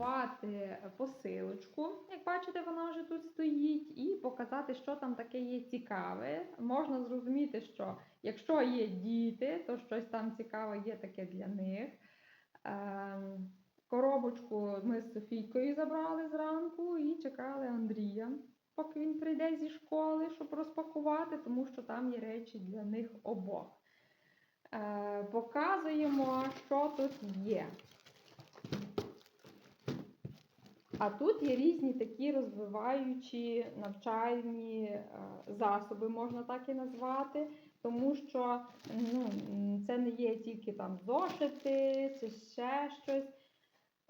хочемо посилочку. Як бачите, вона вже тут стоїть, і показати, що там таке є цікаве. Можна зрозуміти, що якщо є діти, то щось там цікаве є таке для них. Ем, Коробочку ми з Софійкою забрали зранку і чекали Андрія, поки він прийде зі школи, щоб розпакувати, тому що там є речі для них обох. Е, Показуємо, що тут є. А тут є різні такі розвиваючі навчальні е, засоби, можна так і назвати, тому що ну, це не є тільки там зошити чи ще щось.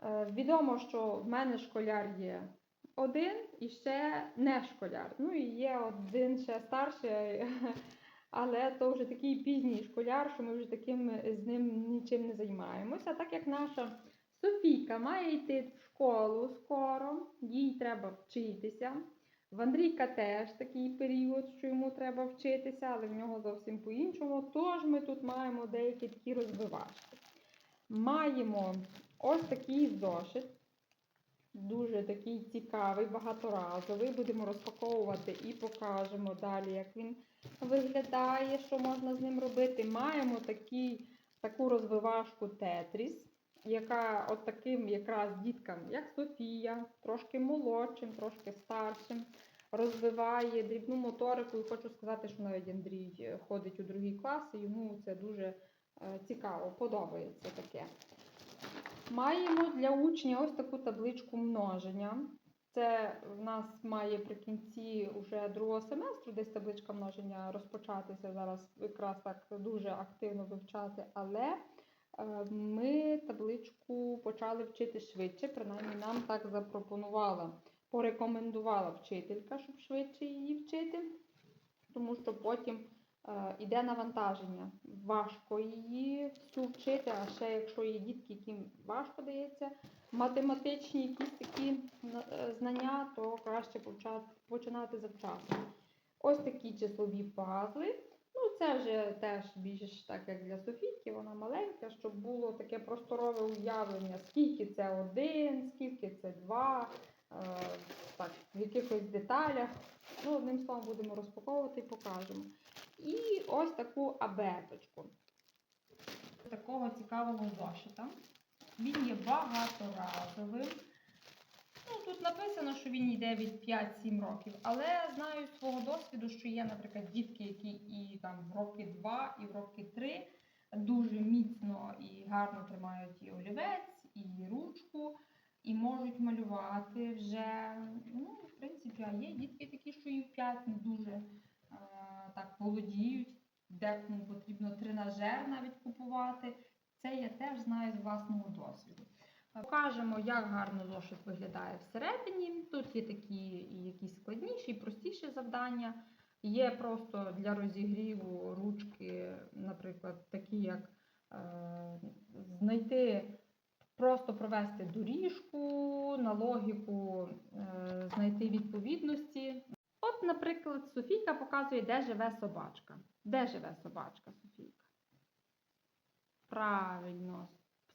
Е, Відомо, що в мене школяр є один і ще не школяр. Ну і є один ще старший, але то вже такий пізній школяр, що ми вже таким з ним нічим не займаємося. Так як наша Софійка має йти в школу скоро, їй треба вчитися. В Андрійка теж такий період, що йому треба вчитися, але в нього зовсім по-іншому. Тож ми тут маємо деякі такі розвивашки. Маємо ось такий зошит, дуже такий цікавий, багаторазовий. Будемо розпаковувати і покажемо далі, як він виглядає, що можна з ним робити. Маємо такий, таку розвивашку Тетріс, яка от таким якраз діткам, як Софія, трошки молодшим, трошки старшим, розвиває дрібну моторику. І хочу сказати, що навіть Андрій е, ходить у другий клас, і йому це дуже е, цікаво, подобається таке. Маємо для учня ось таку табличку множення. Це в нас має при кінці вже другого семестру десь табличка множення розпочатися. Зараз якраз так дуже активно вивчати, але ми табличку почали вчити швидше, принаймні нам так запропонувала, порекомендувала вчителька, щоб швидше її вчити, тому що потім е, іде навантаження. Важко її всю вчити, а ще якщо є дітки, яким важко дається математичні якісь такі е, знання, то краще починати завчасно. Ось такі числові пазли. Це вже теж більш так, як для Софійки, вона маленька, щоб було таке просторове уявлення, скільки це один, скільки це два, е, так, в якихось деталях. Ну, одним словом, будемо розпаковувати і покажемо. І ось таку абеточку. Такого цікавого зошита. Він є багаторазовим. Ну, тут написано, що він йде від 5-7 років, але знаю з свого досвіду, що є, наприклад, дітки, які і там в роки 2, і в роки 3 дуже міцно і гарно тримають і олівець, і ручку, і можуть малювати вже. Ну, в принципі, а є дітки такі, що і в 5 не дуже е, так володіють. Декому потрібно тренажер навіть купувати. Це я теж знаю з власного досвіду. Покажемо, як гарно зошит виглядає всередині. Тут є такі якісь складніші, і простіші завдання. Є просто для розігріву ручки, наприклад, такі, як е, знайти, просто провести доріжку, на логіку е, знайти відповідності. От, наприклад, Софійка показує, де живе собачка. Де живе собачка, Софійка? Правильно.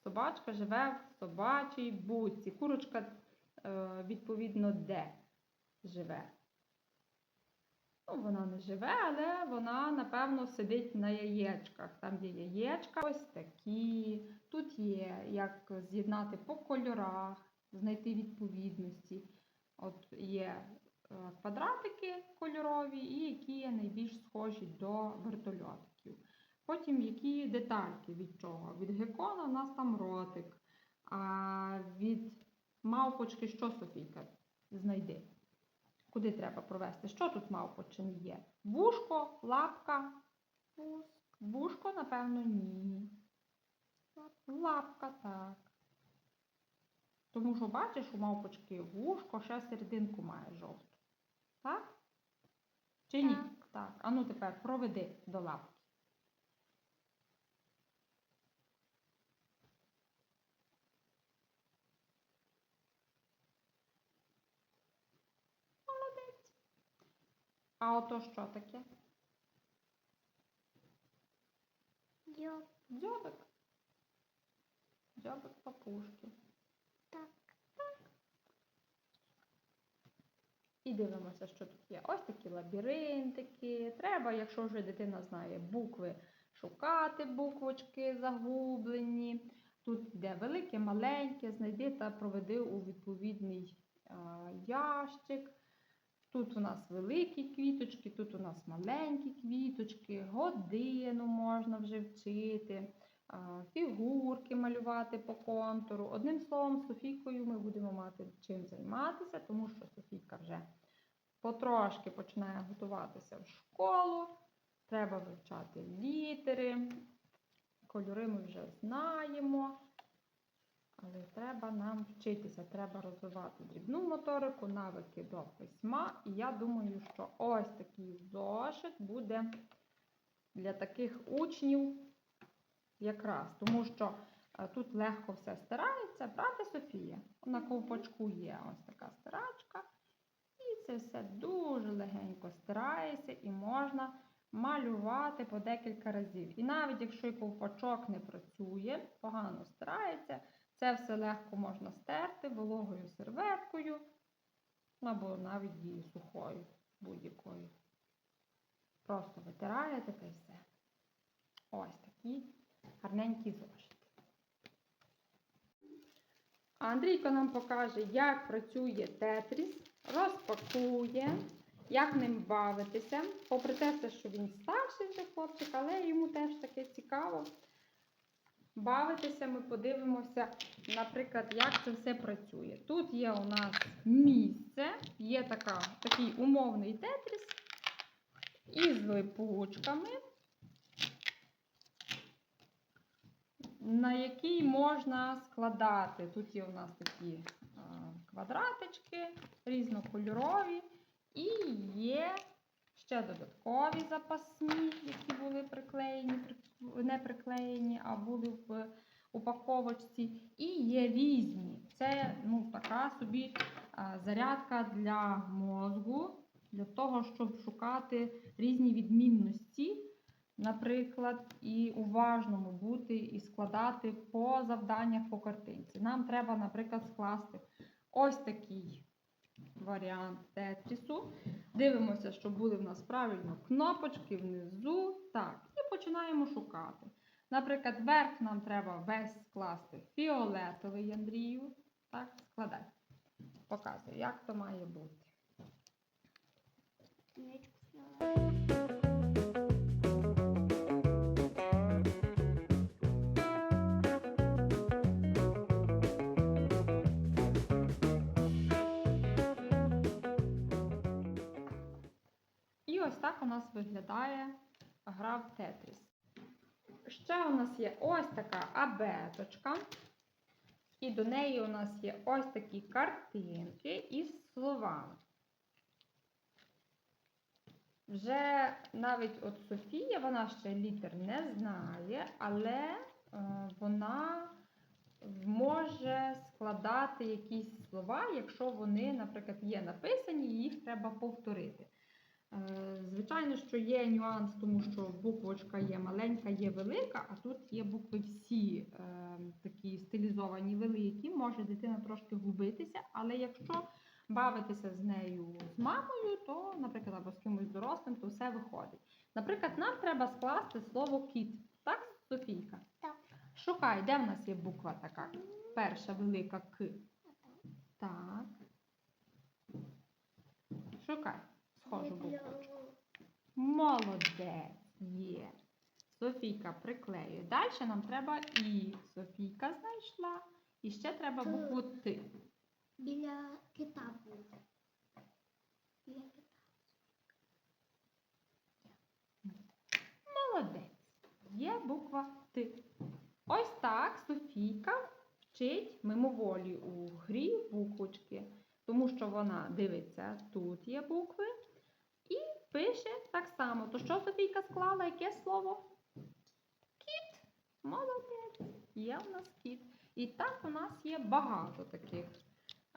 Собачка живе в собачій будці. Курочка, е, відповідно, де живе? Ну, вона не живе, але вона, напевно, сидить на яєчках. Там є яєчка, ось такі. Тут є, як з'єднати по кольорах, знайти відповідності. От є е, квадратики кольорові і які є найбільш схожі до вертольотиків. Потім які детальки від чого? Від гекона у нас там ротик. А від мавпочки що Софійка? Знайди. Куди треба провести? Що тут мавпочин є? Вушко, лапка. Вушко, напевно, ні. Лапка, так. Тому що бачиш, у мавпочки вушко ще серединку має жовту. Так? Чи ні? Так. Так. А ну тепер проведи до лапки. А ото що таке? Дьоб. Дзьобик. Дзьобик папушки. Так. Так. І дивимося, що тут є. Ось такі лабіринтики. Треба, якщо вже дитина знає букви, шукати буквочки загублені. Тут йде велике, маленьке, знайди та проведи у відповідний ящик. Тут у нас великі квіточки, тут у нас маленькі квіточки, годину можна вже вчити, фігурки малювати по контуру. Одним словом, Софійкою ми будемо мати чим займатися, тому що Софійка вже потрошки починає готуватися в школу. Треба вивчати літери, кольори ми вже знаємо. Але треба нам вчитися, треба розвивати дрібну моторику, навики до письма. І я думаю, що ось такий зошит буде для таких учнів якраз, тому що е, тут легко все стирається. Правда, Софія? На ковпачку є ось така стирачка. І це все дуже легенько стирається і можна малювати по декілька разів. І навіть якщо і ковпачок не працює, погано стирається, це все легко можна стерти вологою серветкою, або навіть її сухою будь-якою. Просто витираєте та й все. Ось такі гарненькі зошити. Андрійко нам покаже, як працює тетріс, розпакує, як ним бавитися. Попри те, що він старший вже хлопчик, але йому теж таке цікаво. Бавитися ми подивимося, наприклад, як це все працює. Тут є у нас місце, є така, такий умовний тетріс із липучками, на який можна складати. Тут є у нас такі квадратички різнокольорові, і є ще додаткові запасні, які були приклеєні, не приклеєні, а були в упаковочці. І є різні. Це ну, така собі зарядка для мозку, для того, щоб шукати різні відмінності, наприклад, і уважному бути і складати по завданнях по картинці. Нам треба, наприклад, скласти ось такий варіант тетрісу. Дивимося, що були в нас правильно кнопочки внизу. Так, і починаємо шукати. Наприклад, верх нам треба весь скласти фіолетовий Андрію. Так, складай. Показую, як то має бути. Ось так у нас виглядає гра в Тетріс. Ще у нас є ось така абеточка. І до неї у нас є ось такі картинки із словами. Вже навіть от Софія, вона ще літер не знає, але е, вона може складати якісь слова, якщо вони, наприклад, є написані, їх треба повторити. Е, Звичайно, що є нюанс, тому що буквочка є маленька, є велика, а тут є букви всі е, такі стилізовані великі, може дитина трошки губитися, але якщо бавитися з нею з мамою, то, наприклад, або з кимось дорослим, то все виходить. Наприклад, нам треба скласти слово кіт. Так, Софійка? Так. Шукай, де в нас є буква така? Перша велика К. Так. Шукай. Схожу буквочку. Молодець є. Софійка приклеює. Далі нам треба і. Софійка знайшла. І ще треба букву Т. Біля кита буде. Біля кита. Молодець. Є буква Т. Ось так Софійка вчить мимоволі у грі буквочки. Тому що вона дивиться, тут є букви. І пише так само. То що Софійка склала? Яке слово? Кіт. Молодець. Є у нас кіт. І так у нас є багато таких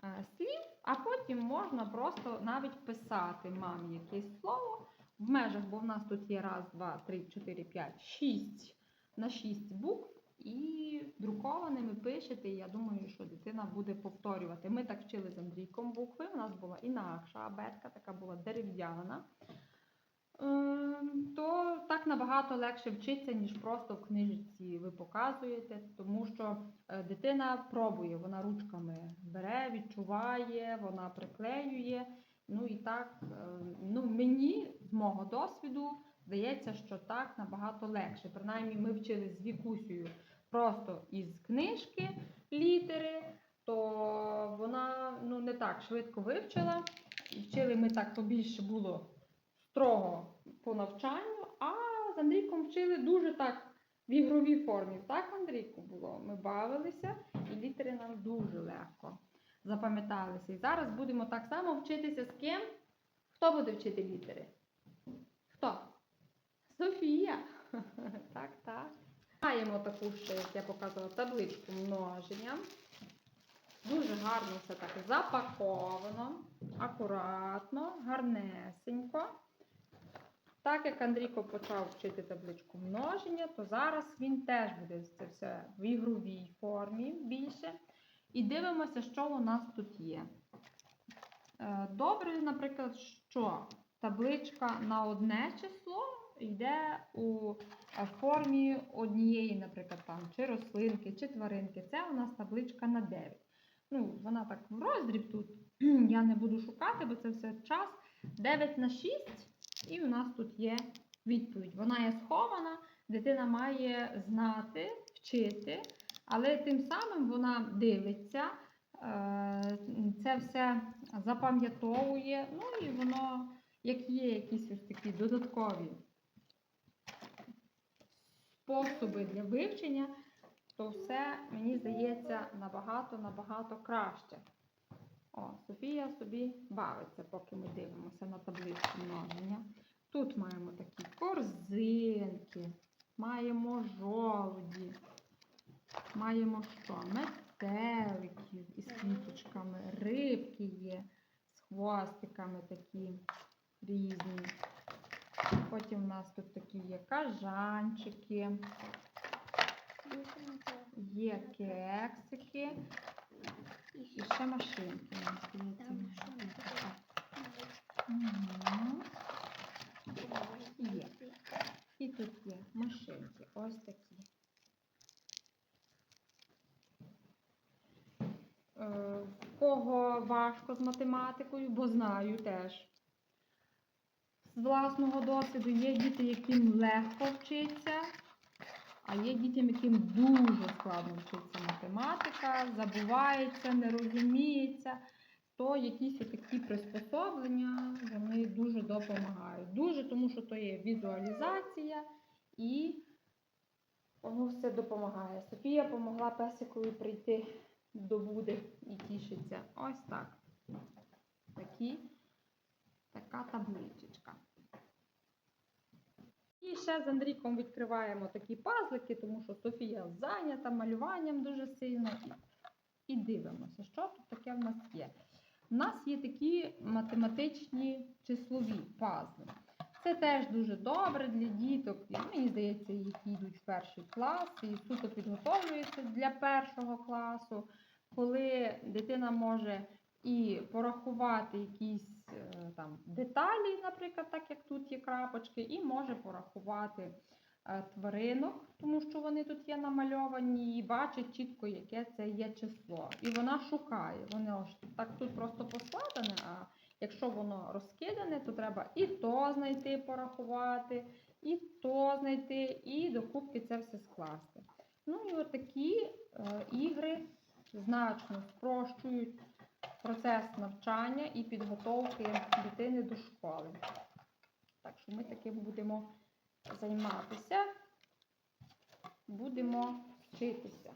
е, слів, а потім можна просто навіть писати мамі якесь слово в межах, бо в нас тут є раз, два, три, чотири, п'ять, шість на шість букв. І друкованими пишете. І я думаю, що дитина буде повторювати. Ми так вчили з Андрійком букви. У нас була інакша абетка, така була дерев'яна. Ем, То так набагато легше вчиться, ніж просто в книжці ви показуєте, тому що е, дитина пробує, вона ручками бере, відчуває, вона приклеює. Ну і так, е, ну мені з мого досвіду здається, що так набагато легше. Принаймні, ми вчили з Вікусею просто із книжки літери, то вона ну, не так швидко вивчила. Вчили ми так побільше було строго по навчанню, а з Андрійком вчили дуже так в ігровій формі. Так, Андрійку було? Ми бавилися, і літери нам дуже легко запам'яталися. І зараз будемо так само вчитися з ким? Хто буде вчити літери? Хто? Софія. Так, так. Маємо таку ще, як я показувала, табличку множення. Дуже гарно все так запаковано, акуратно, гарнесенько. Так як Андрійко почав вчити табличку множення, то зараз він теж буде це все в ігровій формі більше. І дивимося, що у нас тут є. Е, Добре, наприклад, що табличка на одне число йде у е, формі однієї, наприклад, там, чи рослинки, чи тваринки. Це у нас табличка на 9. Ну, вона так в роздріб тут. Я не буду шукати, бо це все час. 9 на 6, і у нас тут є відповідь. Вона є схована, дитина має знати, вчити, але тим самим вона дивиться, е, це все запам'ятовує, ну і воно, як є якісь ось такі додаткові способи для вивчення, то все, мені здається, набагато-набагато краще. О, Софія собі бавиться, поки ми дивимося на табличку множення. Тут маємо такі корзинки, маємо жолуді, маємо що? Метеликів із квіточками, рибки є з хвостиками такі різні. Потім у нас тут такі є кажанчики, є кексики і ще машинки. Є. І тут є машинки. Ось такі. Е, кого важко з математикою, бо знаю теж. З власного досвіду є діти, яким легко вчиться, а є дітям, яким дуже складно вчиться математика, забувається, не розуміється, то якісь такі приспособлення вони дуже допомагають. Дуже, тому що то є візуалізація і воно все допомагає. Софія допомогла песикові прийти до Буди і тішиться. Ось так. Такі, така табличечка. І ще з Андрійком відкриваємо такі пазлики, тому що Софія зайнята малюванням дуже сильно. І, дивимося, що тут таке в нас є. У нас є такі математичні числові пазли. Це теж дуже добре для діток, мені здається, які йдуть в перший клас і суто підготовлюються для першого класу, коли дитина може і порахувати якісь е, там деталі, наприклад, так як тут є крапочки, і може порахувати е, тваринок, тому що вони тут є намальовані, і бачить чітко, яке це є число. І вона шукає. Воно ж так тут просто поскладене, а якщо воно розкидане, то треба і то знайти, порахувати, і то знайти, і до кубки це все скласти. Ну і отакі е, ігри значно спрощують процес навчання і підготовки дитини до школи. Так що ми таким будемо займатися, будемо вчитися.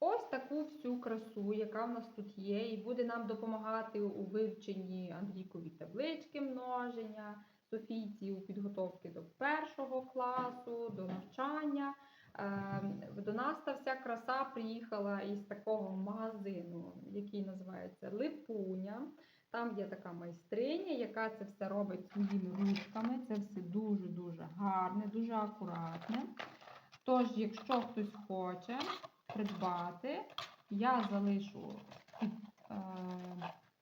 Ось таку всю красу, яка в нас тут є, і буде нам допомагати у вивченні Андрійкові таблички множення, Софійці у підготовці до першого класу, до навчання. Ем, До нас та вся краса приїхала із такого магазину, який називається Липуня. Там є така майстриня, яка це все робить своїми ручками. Це все дуже-дуже гарне, дуже акуратне. Тож, якщо хтось хоче придбати, я залишу під е,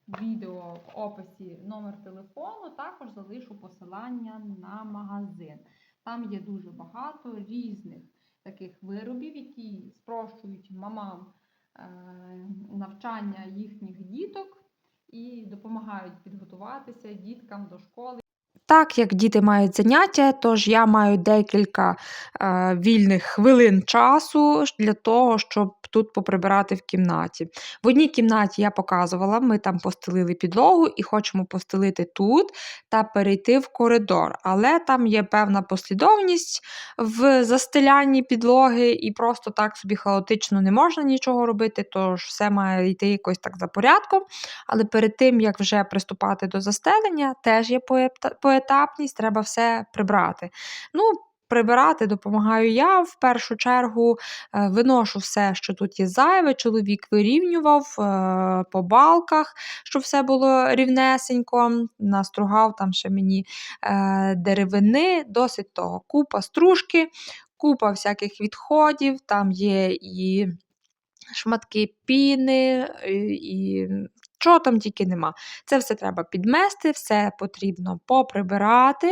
відео в описі номер телефону, також залишу посилання на магазин. Там є дуже багато різних таких виробів, які спрощують мамам е, навчання їхніх діток і допомагають підготуватися діткам до школи. Так як діти мають заняття, тож я маю декілька е, вільних хвилин часу для того, щоб тут поприбирати в кімнаті. В одній кімнаті я показувала, ми там постелили підлогу і хочемо постелити тут та перейти в коридор. Але там є певна послідовність в застелянні підлоги, і просто так собі хаотично не можна нічого робити, тож все має йти якось так за порядком. Але перед тим, як вже приступати до застелення, теж є поета- поетапність, треба все прибрати. Ну, Прибирати допомагаю я. В першу чергу е, виношу все, що тут є зайве. Чоловік вирівнював е, по балках, щоб все було рівнесенько. Настругав там ще мені е, деревини, досить того. Купа стружки, купа всяких відходів, там є і шматки піни, і, і чого там тільки нема. Це все треба підмести, все потрібно поприбирати,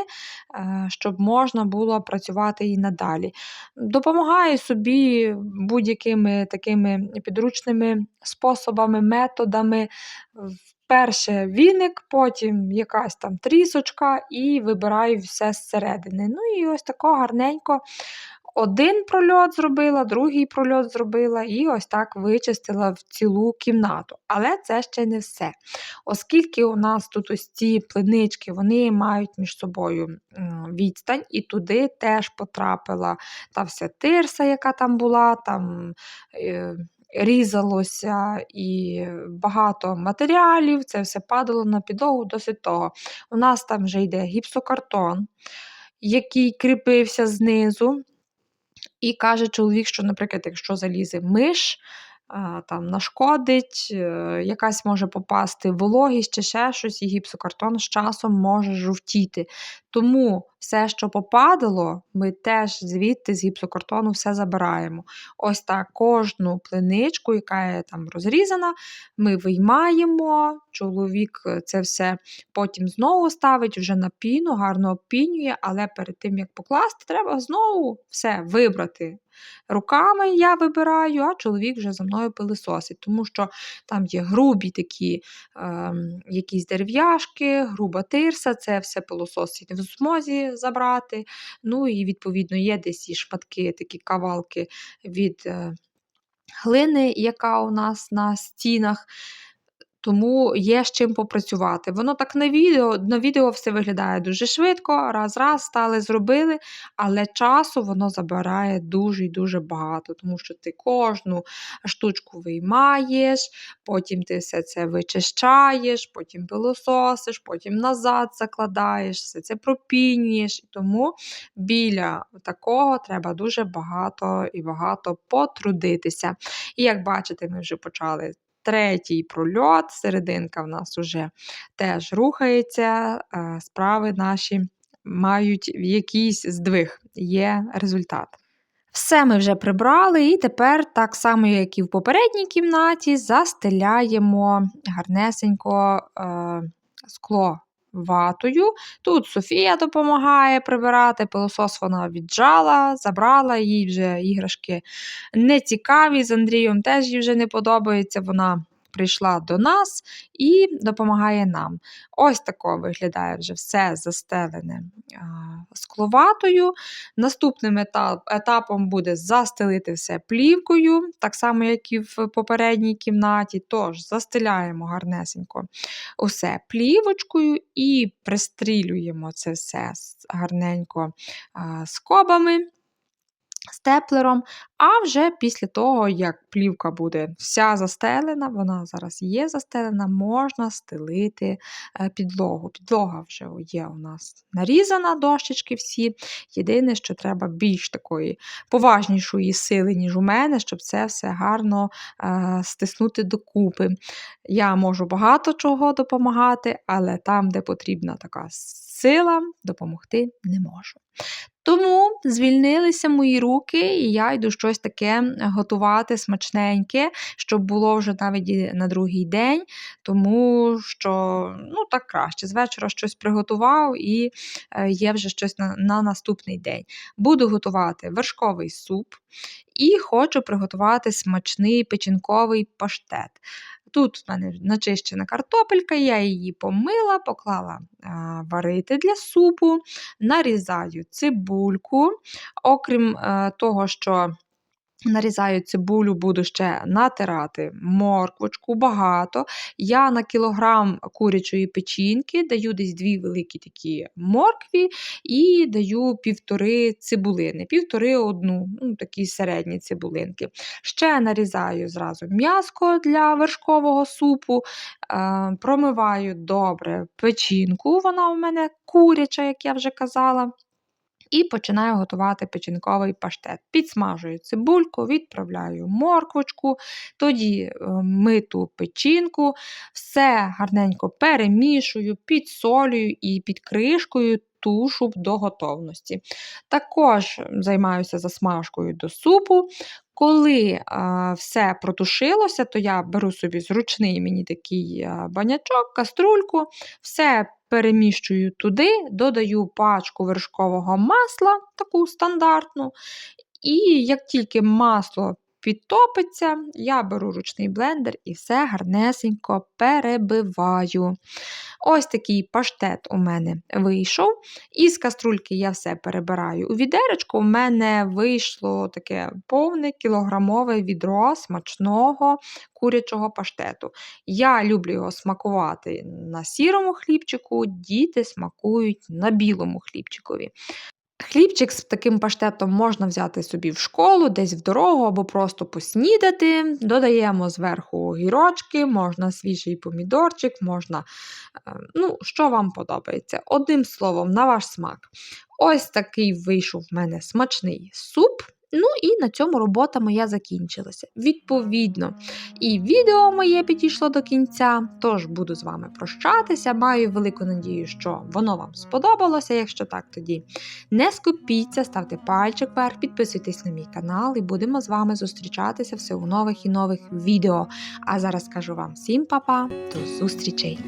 е, щоб можна було працювати і надалі. Допомагаю собі будь-якими такими підручними способами, методами. Перше віник, потім якась там трісочка, і вибираю все зсередини. Ну і ось тако гарненько один прольот зробила, другий прольот зробила, і ось так вичистила в цілу кімнату. Але це ще не все. Оскільки у нас тут ось ці плинички, вони мають між собою відстань, і туди теж потрапила та вся тирса, яка там була, там. Е, Різалося і багато матеріалів, це все падало на підлогу досить того. У нас там вже йде гіпсокартон, який кріпився знизу. І каже чоловік, що, наприклад, якщо залізе миш, там нашкодить, е, якась може попасти вологість чи ще щось, і гіпсокартон з часом може жовтіти. Тому все, що попадало, ми теж звідти з гіпсокартону все забираємо. Ось так кожну плиничку, яка є там розрізана, ми виймаємо. Чоловік е, це все потім знову ставить вже на піну, гарно опінює, але перед тим як покласти, треба знову все вибрати. Руками я вибираю, а чоловік вже за мною пилисосить, тому що там є грубі такі ем, якісь дерев'яшки, груба тирса, це все пилососить в змозі забрати. Ну і відповідно є десь і шматки, такі кавалки від е, глини, яка у нас на стінах. Тому є з чим попрацювати. Воно так на відео на відео все виглядає дуже швидко, раз-раз стали, зробили, але часу воно забирає дуже і дуже багато, тому що ти кожну штучку виймаєш, потім ти все це вичищаєш, потім пилососиш, потім назад закладаєш, все це пропінюєш. Тому біля такого треба дуже багато і багато потрудитися. І як бачите, ми вже почали третій прольот, серединка в нас уже теж рухається, справи наші мають якийсь здвиг, є результат. Все ми вже прибрали, і тепер, так само, як і в попередній кімнаті, застеляємо гарнесенько е, скло ватою. Тут Софія допомагає прибирати, пилосос вона віджала, забрала, їй вже іграшки не цікаві. З Андрієм теж їй вже не подобається. Вона прийшла до нас і допомагає нам. Ось тако виглядає вже все застелене скловатою. Наступним етап, етапом буде застелити все плівкою, так само, як і в попередній кімнаті. Тож застеляємо гарнесенько усе плівочкою і пристрілюємо це все гарненько скобами. Степлером, А вже після того, як плівка буде вся застелена, вона зараз є застелена, можна стелити е, підлогу. Підлога вже є у нас нарізана, дощечки всі. Єдине, що треба більш такої поважнішої сили, ніж у мене, щоб це все гарно е, стиснути докупи. Я можу багато чого допомагати, але там, де потрібна така сила, допомогти не можу. Тому звільнилися мої руки, і я йду щось таке готувати смачненьке, щоб було вже навіть на другий день, тому що ну так краще. З вечора щось приготував і е, є вже щось на, на наступний день. Буду готувати вершковий суп і хочу приготувати смачний печінковий паштет. Тут в мене начищена картопелька, я її помила, поклала варити для супу, нарізаю цибульку. Окрім е, того, що нарізаю цибулю, буду ще натирати морквочку багато. Я на кілограм курячої печінки даю десь дві великі такі моркві і даю півтори цибулини, півтори одну, ну, такі середні цибулинки. Ще нарізаю зразу м'яско для вершкового супу, е, промиваю добре печінку, вона у мене куряча, як я вже казала. І починаю готувати печінковий паштет. Підсмажую цибульку, відправляю морквочку, тоді е, миту печінку, все гарненько перемішую, підсолюю і під кришкою тушу до готовності. Також займаюся засмажкою до супу. Коли а, все протушилося, то я беру собі зручний мені такий а, банячок, каструльку, все переміщую туди, додаю пачку вершкового масла, таку стандартну. І як тільки масло підтопиться, я беру ручний блендер і все гарнесенько перебиваю. Ось такий паштет у мене вийшов. Із каструльки я все перебираю. У відеречко у мене вийшло таке повне кілограмове відро смачного курячого паштету. Я люблю його смакувати на сірому хлібчику, діти смакують на білому хлібчикові. Хлібчик з таким паштетом можна взяти собі в школу, десь в дорогу або просто поснідати. Додаємо зверху гірочки, можна свіжий помідорчик, можна, е, ну, що вам подобається. Одним словом, на ваш смак. Ось такий вийшов в мене смачний суп. Ну і на цьому робота моя закінчилася. Відповідно, і відео моє підійшло до кінця, тож буду з вами прощатися. Маю велику надію, що воно вам сподобалося. Якщо так, тоді не скупіться, ставте пальчик вверх, підписуйтесь на мій канал і будемо з вами зустрічатися все у нових і нових відео. А зараз кажу вам всім па-па, до зустрічей!